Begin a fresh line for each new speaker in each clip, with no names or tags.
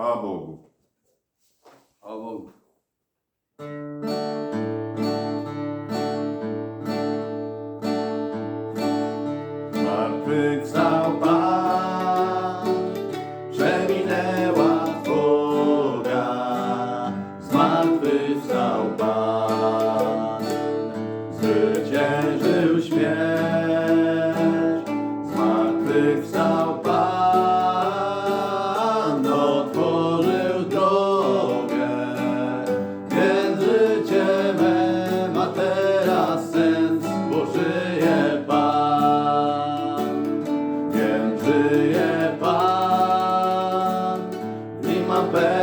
Chwała Bogu.
Chwała Bogu.
Pan, przeminęła trwoga. Zmartwychwstał Pan. open.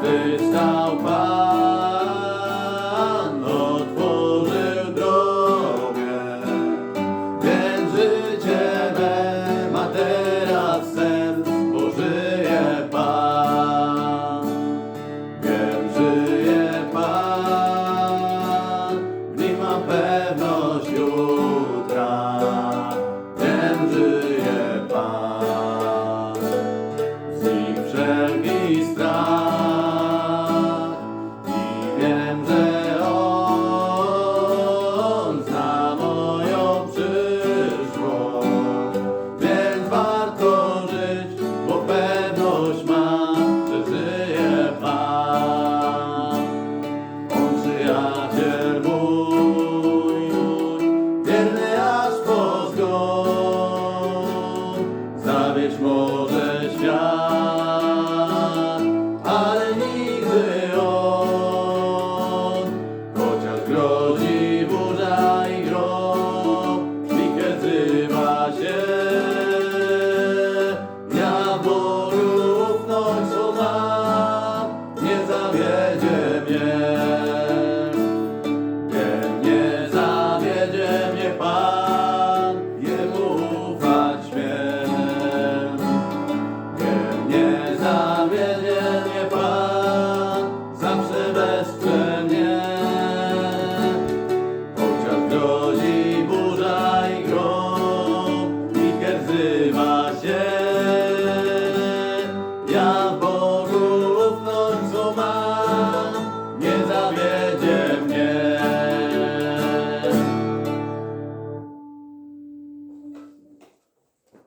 This time. and Grodzi burza i grom, szlichę zrywa się. Diabolów noc ona nie zawiedzie mnie. olhe